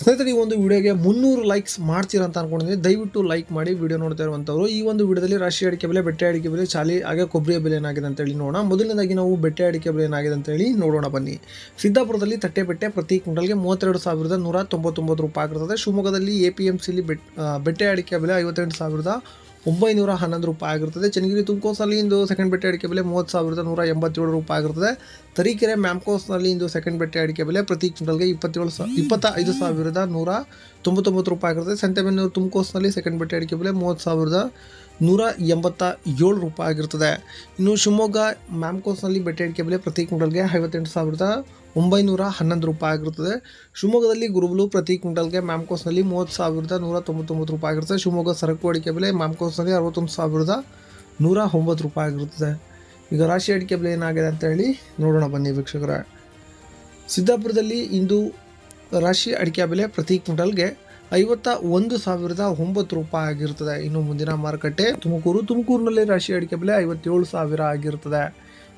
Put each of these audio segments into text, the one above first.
ಸ್ನೇಹಿತರೆ, ಈ ಒಂದು ವಿಡಿಯೋಗೆ ಮುನ್ನೂರು ಲೈಕ್ಸ್ ಮಾಡ್ತೀರಾ ಅಂತ ಅನ್ಕೊಂಡಿದ್ದೀನಿ. ದಯವಿಟ್ಟು ಲೈಕ್ ಮಾಡಿ ವಿಡಿಯೋ ನೋಡ್ತಾ ಇರುವಂಥವ್ರು ಈ ಒಂದು ವಿಡಿಯೋದಲ್ಲಿ ರಾಶಿ ಅಡಿಕೆ ಬೆಲೆ, ಬೆಟ್ಟೆ ಅಡಿಕೆ ಬೆಲೆ ಚಾಲಿ ಹಾಗೆ ಕೊಬ್ಬರಿಯ ಬೆಲೆ ಏನಾಗಿದೆ ಅಂತ ಹೇಳಿ ನೋಡೋಣ. ಮೊದಲನೇದಾಗಿ ನಾವು ಬೆಟ್ಟೆ ಅಡಿಕೆ ಬೆಲೆ ಏನಾಗಿದೆ ಅಂತ ಹೇಳಿ ನೋಡೋಣ ಬನ್ನಿ. ಸಿದ್ದಾಪುರದಲ್ಲಿ ತಟ್ಟೆ ಬೆಟ್ಟೆ ಪ್ರತಿ ಕ್ವಿಂಟಲ್ಗೆ ಮೂವತ್ತೆರಡು ಸಾವಿರದ ನೂರ ತೊಂಬತ್ತೊಂಬತ್ತು ರೂಪಾಯಿ ಆಗಿರ್ತದೆ. ಶಿವಮೊಗ್ಗದಲ್ಲಿ ಎ ಪಿ ಎಂ ಸಿಲಿ ಬೆಟ್ಟೆ ಅಡಿಕೆ ಬೆಲೆ ಐವತ್ತೆಂಟು ಸಾವಿರದ ಒಂಬೈನೂರ ಹನ್ನೊಂದು ರೂಪಾಯಿ ಆಗಿರ್ತದೆ. ಚನ್ನಗಿರಿ ತುಮಕೋಸ್ನಲ್ಲಿ ಇಂದು ಸೆಕೆಂಡ್ ಬೆಟ್ಟೆ ಅಡಿಕೆ ಬೆಲೆ ಮೂವತ್ತು ಸಾವಿರದ ನೂರ ಎಂಬತ್ತೇಳು ರೂಪಾಯಿ ಆಗಿರ್ತದೆ. ತರೀಕೆರೆ ಮ್ಯಾಮ್ಕೋಸ್ನಲ್ಲಿ ಇಂದು ಸೆಕೆಂಡ್ ಬೆಟ್ಟೆ ಅಡಿಕೆ ಬೆಲೆ ಪ್ರತಿ ಕ್ವಿಂಟಲ್ಗೆ ಇಪ್ಪತ್ತೇಳು ಸಾ ಇಪ್ಪತ್ತ ಐದು ಸಾವಿರದ ನೂರ ತೊಂಬತ್ತೊಂಬತ್ತು ರೂಪಾಯಿ ಆಗಿರ್ತದೆ. ಸಂತೆಬೆನ್ನೂರು ತುಮಕೋಸ್ನಲ್ಲಿ ಸೆಕೆಂಡ್ ಬೆಟ್ಟೆ ಅಡಿಕೆ ಬೆಲೆ ಮೂವತ್ತು ಸಾವಿರದ ನೂರ ಎಂಬತ್ತ ಏಳು ರೂಪಾಯಿ ಆಗಿರ್ತದೆ. ಇನ್ನು ಶಿವಮೊಗ್ಗ ಮ್ಯಾಮ್ಕೋಸ್ನಲ್ಲಿ ಬೆಟ್ಟೆ ಅಡಿಕೆ ಬೆಲೆ ಪ್ರತಿ ಕ್ವಿಂಟಲ್ಗೆ ಐವತ್ತೆಂಟು ಸಾವಿರದ ಒಂಬೈನೂರ ಹನ್ನೊಂದು ರೂಪಾಯಿ ಆಗಿರುತ್ತದೆ ಶಿವಮೊಗ್ಗದಲ್ಲಿ ಗುರುಬಲು ಪ್ರತಿ ಕ್ವಿಂಟಲ್ಗೆ ಮ್ಯಾಮ್ಕೋಸ್ನಲ್ಲಿ ಮೂವತ್ತು ಸಾವಿರದ ನೂರ ತೊಂಬತ್ತೊಂಬತ್ತು ರೂಪಾಯಿ ಆಗಿರ್ತದೆ. ಶಿವಮೊಗ್ಗ ಸರಕು ಅಡಿಕೆ ಬೆಲೆ ಮ್ಯಾಮ್ಕೋಸ್ನಲ್ಲಿ ಅರವತ್ತೊಂದು ಸಾವಿರದ ನೂರ ಒಂಬತ್ತು ರೂಪಾಯಿ ಆಗಿರುತ್ತದೆ ಈಗ ರಾಶಿ ಅಡಿಕೆ ಬೆಲೆ ಏನಾಗಿದೆ ಅಂತ ಹೇಳಿ ನೋಡೋಣ ಬನ್ನಿ ವೀಕ್ಷಕರ. ಸಿದ್ದಾಪುರದಲ್ಲಿ ಇಂದು ರಾಶಿ ಅಡಿಕೆ ಬೆಲೆ ಪ್ರತಿ ಕ್ವಿಂಟಲ್ಗೆ ಐವತ್ತ ಒಂದು ಸಾವಿರದ ಒಂಬತ್ತು ರೂಪಾಯಿ ಆಗಿರ್ತದೆ. ಇನ್ನು ಮುಂದಿನ ಮಾರುಕಟ್ಟೆ ತುಮಕೂರು. ತುಮಕೂರಿನಲ್ಲಿ ರಾಶಿ ಅಡಿಕೆ ಬೆಲೆ ಐವತ್ತೇಳು ಸಾವಿರ ಆಗಿರ್ತದೆ.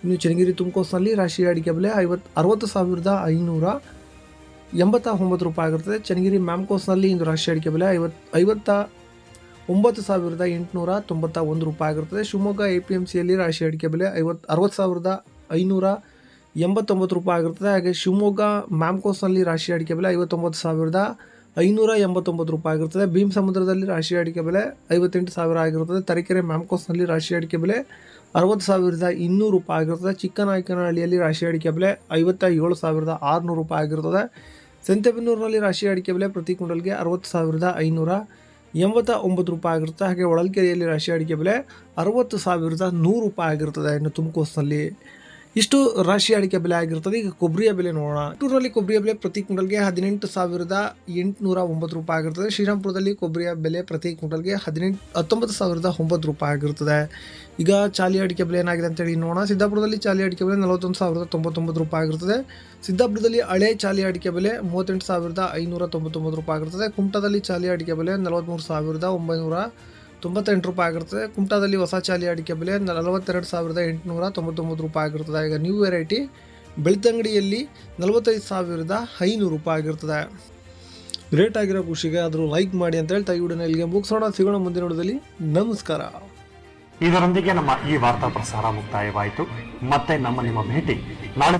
ಇನ್ನು ಚನ್ನಗಿರಿ ತುಮಕೋಸ್ನಲ್ಲಿ ರಾಶಿ ಅಡಿಕೆ ಬೆಲೆ ಐವತ್ತು, ಅರವತ್ತು ಸಾವಿರದ ಐನೂರ ಎಂಬತ್ತ ಒಂಬತ್ತು ರೂಪಾಯಿ ಆಗಿರ್ತದೆ. ಚನ್ನಗಿರಿ ಮ್ಯಾಮ್ಕೋಸ್ನಲ್ಲಿ ಇಂದು ರಾಶಿ ಅಡಿಕೆ ಬೆಲೆ ಐವತ್ತು, ಐವತ್ತ ಒಂಬತ್ತು ಸಾವಿರದ ಎಂಟುನೂರ ತೊಂಬತ್ತ ಒಂದು ರೂಪಾಯಿ ಆಗಿರ್ತದೆ. ಶಿವಮೊಗ್ಗ ಎ ಪಿ ಎಂ ಸಿಯಲ್ಲಿ ರಾಶಿ ಅಡಿಕೆ ಬೆಲೆ ಐವತ್ತು, ಅರವತ್ತು ಸಾವಿರದ ಐನೂರ ಎಂಬತ್ತೊಂಬತ್ತು ರೂಪಾಯಿ ಆಗಿರ್ತದೆ. ಹಾಗೆ ಶಿವಮೊಗ್ಗ ಮ್ಯಾಮ್ಕೋಸ್ನಲ್ಲಿ ರಾಶಿ ಅಡಿಕೆ ಬೆಲೆ ಐವತ್ತೊಂಬತ್ತು ಸಾವಿರದ ಐನೂರ ಎಂಬತ್ತೊಂಬತ್ತು ರೂಪಾಯಿ ಆಗಿರುತ್ತದೆ. ಭೀಮ್ ಸಮುದ್ರದಲ್ಲಿ ರಾಶಿ ಅಡಿಕೆ ಬೆಲೆ ಐವತ್ತೆಂಟು ಸಾವಿರ ಆಗಿರುತ್ತದೆ. ತರೀಕೆರೆ ಮ್ಯಾಮ್ಕೋಸ್ನಲ್ಲಿ ರಾಶಿ ಅಡಿಕೆ ಬೆಲೆ ಅರವತ್ತು ಸಾವಿರದ ಇನ್ನೂರು ರೂಪಾಯಿ ಆಗಿರುತ್ತದೆ. ಚಿಕ್ಕನಾಯಕನಹಳ್ಳಿಯಲ್ಲಿ ರಾಶಿ ಅಡಿಕೆ ಬೆಲೆ ಐವತ್ತ ಏಳು ಸಾವಿರದ ಆರುನೂರು ರೂಪಾಯಿ ಆಗಿರುತ್ತದೆ. ಸಂತೆಬೆನ್ನೂರಿನಲ್ಲಿ ರಾಶಿ ಅಡಿಕೆ ಬೆಲೆ ಪ್ರತಿ ಕುಂಡಲ್ಗೆ ಅರವತ್ತು ಸಾವಿರದ ಐನೂರ ಎಂಬತ್ತ ಒಂಬತ್ತು ರೂಪಾಯಿ ಆಗಿರುತ್ತೆ ಹಾಗೆ ಹೊಳಲ್ಕೆರೆಯಲ್ಲಿ ರಾಶಿ ಅಡಿಕೆ ಬೆಲೆ ಅರವತ್ತು ಸಾವಿರದ ನೂರು ರೂಪಾಯಿ ಆಗಿರುತ್ತದೆ. ಇನ್ನು ತುಮಕೋಸ್ನಲ್ಲಿ ಇಷ್ಟು ರಾಶಿ ಅಡಿಕೆ ಬೆಲೆ ಆಗಿರ್ತದೆ. ಈಗ ಕೊಬ್ಬರಿಯ ಬೆಲೆ ನೋಡೋಣ. ಟೂರ್ನಲ್ಲಿ ಕೊಬ್ಬರಿಯ ಬೆಲೆ ಪ್ರತಿ ಕ್ವಿಂಟಲ್ಗೆ ಹದಿನೆಂಟು ಸಾವಿರದ ಎಂಟುನೂರ ಒಂಬತ್ತು ರೂಪಾಯಿ ಆಗಿರ್ತದೆ. ಶ್ರೀರಾಮ್ಪುರದಲ್ಲಿ ಕೊಬ್ಬರಿಯ ಬೆಲೆ ಪ್ರತಿ ಕ್ವಿಂಟಲ್ಗೆ ಹದಿನೆಂಟು, ಹತ್ತೊಂಬತ್ತು ಸಾವಿರದ ಒಂಬತ್ತು ರೂಪಾಯಿ ಆಗಿರ್ತದೆ. ಈಗ ಚಾಲಿ ಅಡಿಕೆ ಬೆಲೆ ಏನಾಗಿದೆ ಅಂತೇಳಿ ನೋಡೋಣ. ಸಿದ್ದಾಪುರದಲ್ಲಿ ಚಾಲಿ ಅಡಿಕೆ ಬೆಲೆ ನಲವತ್ತೊಂದು ಸಾವಿರದ ತೊಂಬತ್ತೊಂಬತ್ತು ರೂಪಾಯಿ ಆಗಿರ್ತದೆ. ಸಿದ್ದಾಪುರದಲ್ಲಿ ಹಳೆ ಚಾಲಿ ಅಡಿಕೆ ಬೆಲೆ ಮೂವತ್ತೆಂಟು ಸಾವಿರದ ಐನೂರ ತೊಂಬತ್ತೊಂಬತ್ತು ರೂಪಾಯಿ ಆಗಿರ್ತದೆ. ಕುಮಟಾದಲ್ಲಿ ಚಾಲಿ ಅಡಿಕೆ ಬೆಲೆ ನಲವತ್ತ್ಮೂರು ಸಾವಿರದ ಒಂಬೈನೂರ ತೊಂಬತ್ತೆಂಟು ರೂಪಾಯಿ ಆಗಿರ್ತದೆ ಕುಮಟಾದಲ್ಲಿ ಹೊಸ ಚಾಲಿ ಅಡಿಕೆ ಬೆಲೆ ನಲವತ್ತೆರಡು ಸಾವಿರದ ಎಂಟುನೂರ ತೊಂಬತ್ತೊಂಬತ್ತು ರೂಪಾಯಿ ಆಗಿರ್ತದೆ. ಈಗ ನ್ಯೂ ವೆರೈಟಿ ಬೆಳ್ತಂಗಡಿಯಲ್ಲಿ ನಲವತ್ತೈದು ಸಾವಿರದ ಐನೂರು ರೂಪಾಯಿ ಆಗಿರ್ತದೆ. ಗ್ರೇಟ್ ಆಗಿರೋ ಖುಷಿಗೆ ಆದರೂ ಲೈಕ್ ಮಾಡಿ ಅಂತ ಹೇಳ್ತಾ ಈ ವಿಡಿಯೋನ ಇಲ್ಲಿಗೆ ಮುಗಿಸೋಣ. ಸಿಗೋಣ ಮುಂದಿನ ವಿಡಿಯೋದಲ್ಲಿ. ನಮಸ್ಕಾರ. ಇದರೊಂದಿಗೆ ನಮ್ಮ ಈ ವಾರ್ತಾ ಪ್ರಸಾರ ಮುಕ್ತಾಯವಾಯಿತು. ಮತ್ತೆ ನಮ್ಮ ನಿಮ್ಮ ಭೇಟಿ ನಾಳೆ.